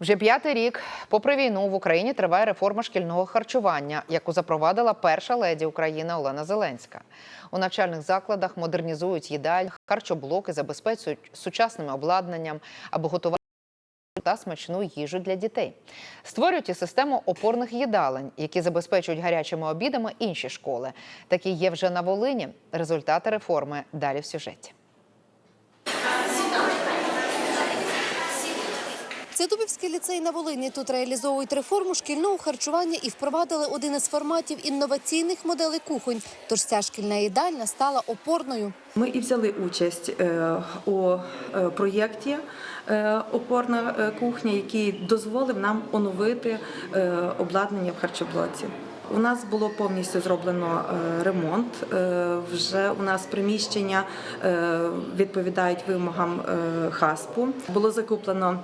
Вже п'ятий рік, попри війну, в Україні триває реформа шкільного харчування, яку запровадила перша леді України Олена Зеленська. У навчальних закладах модернізують їдаль, харчоблоки, забезпечують сучасним обладнанням, аби готувати та смачну їжу для дітей. Створюють і систему опорних їдалень, які забезпечують гарячими обідами інші школи. Такі є вже на Волині. Результати реформи далі в сюжеті. Це Дубівський ліцей на Волині. Тут реалізовують реформу шкільного харчування і впровадили один із форматів інноваційних моделей кухонь. Тож ця шкільна їдальня стала опорною. Ми і взяли участь е, у е, проєкті е, Опорна кухня, який дозволив нам оновити обладнання в харчоблоці. У нас було повністю зроблено ремонт. Вже у нас приміщення відповідають вимогам ХАСПу. Було закуплено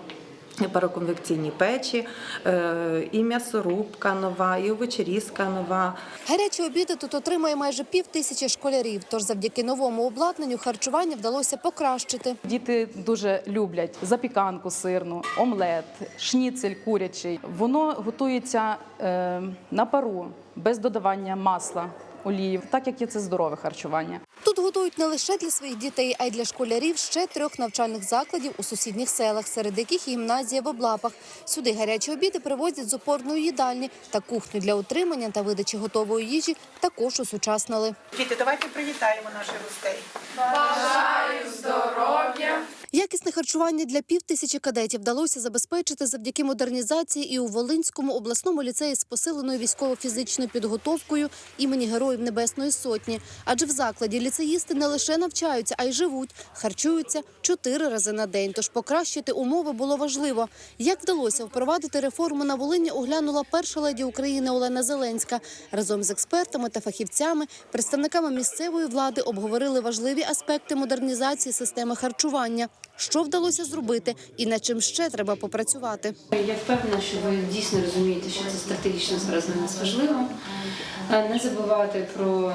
пароконвекційні печі, е, і м'ясорубка нова, і овочерізка нова. Гарячі обіди тут отримає майже пів тисячі школярів. Тож завдяки новому обладнанню харчування вдалося покращити. Діти дуже люблять запіканку сирну, омлет, шніцель курячий. Воно готується е, на пару без додавання масла, олії, так як є це здорове харчування. Тут готують не лише для своїх дітей, а й для школярів ще трьох навчальних закладів у сусідніх селах, серед яких і гімназія в Облапах. Сюди гарячі обіди привозять з опорної їдальні та кухню для утримання та видачі готової їжі також усучаснили. Діти, давайте привітаємо наших гостей. Якісне харчування для пів тисячі кадетів вдалося забезпечити завдяки модернізації і у Волинському обласному ліцеї з посиленою військово-фізичною підготовкою імені Героїв Небесної Сотні. Адже в закладі ліцеїсти не лише навчаються, а й живуть, харчуються чотири рази на день. Тож покращити умови було важливо. Як вдалося впровадити реформу на Волині, оглянула перша леді України Олена Зеленська. Разом з експертами та фахівцями, представниками місцевої влади обговорили важливі аспекти модернізації системи харчування. Що вдалося зробити і над чим ще треба попрацювати. Я впевнена, що ви дійсно розумієте, що це стратегічно зараз для нас важливо. Е, Не забувати про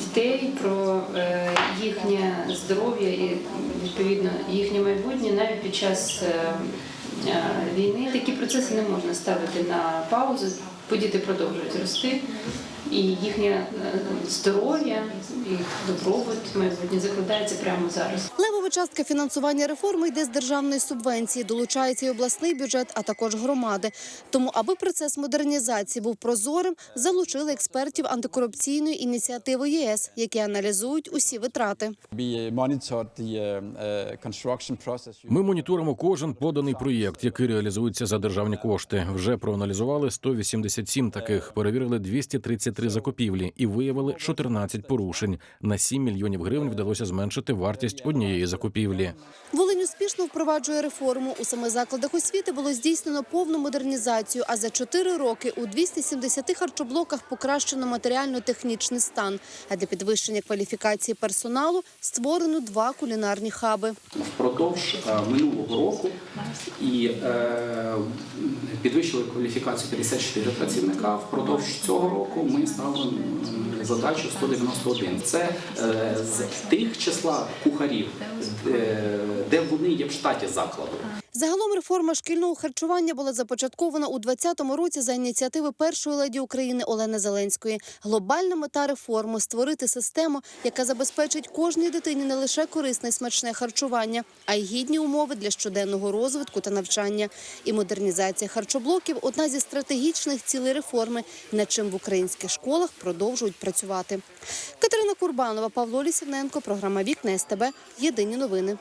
дітей, про е, їхнє здоров'я і відповідно їхнє майбутнє навіть під час е, війни. Такі процеси не можна ставити на паузу, бо діти продовжують рости. І їхнє е, здоров'я, їх добробут, майбутнє закладається прямо зараз. Левова частка фінансування реформи йде з державної субвенції, долучається і обласний бюджет, а також громади. Тому, аби процес модернізації був прозорим, залучили експертів антикорупційної ініціативи ЄС, які аналізують усі витрати. Construction process. Ми моніторимо кожен поданий проєкт, який реалізується за державні кошти. Вже проаналізували 187 таких, перевірили 233 закупівлі і виявили 14 порушень. На 7 мільйонів гривень вдалося зменшити вартість однієї закупівлі. Волинь успішно впроваджує реформу. У семи закладах освіти було здійснено повну модернізацію. А за чотири роки у 270 харчоблоках покращено матеріально-технічний стан. А для підвищення кваліфікації персоналу створено два кулінарні хаби. впродовж е, минулого року і е, підвищили кваліфікацію 54 працівника. Впродовж цього року ми ставили м, задачу 191. Це е, з тих числа кухарів, е, де вони є в штаті закладу. Загалом реформа шкільного харчування була започаткована у 2020 році за ініціативи першої леді України Олени Зеленської. Глобальна мета реформи створити систему, яка забезпечить кожній дитині не лише корисне смачне харчування, а й гідні умови для щоденного розвитку та навчання. І модернізація харчоблоків одна зі стратегічних цілей реформи, над чим в українських школах продовжують працювати. Катерина Курбанова, Павло Лісівненко, програма Вікна СТБ. Єдині новини.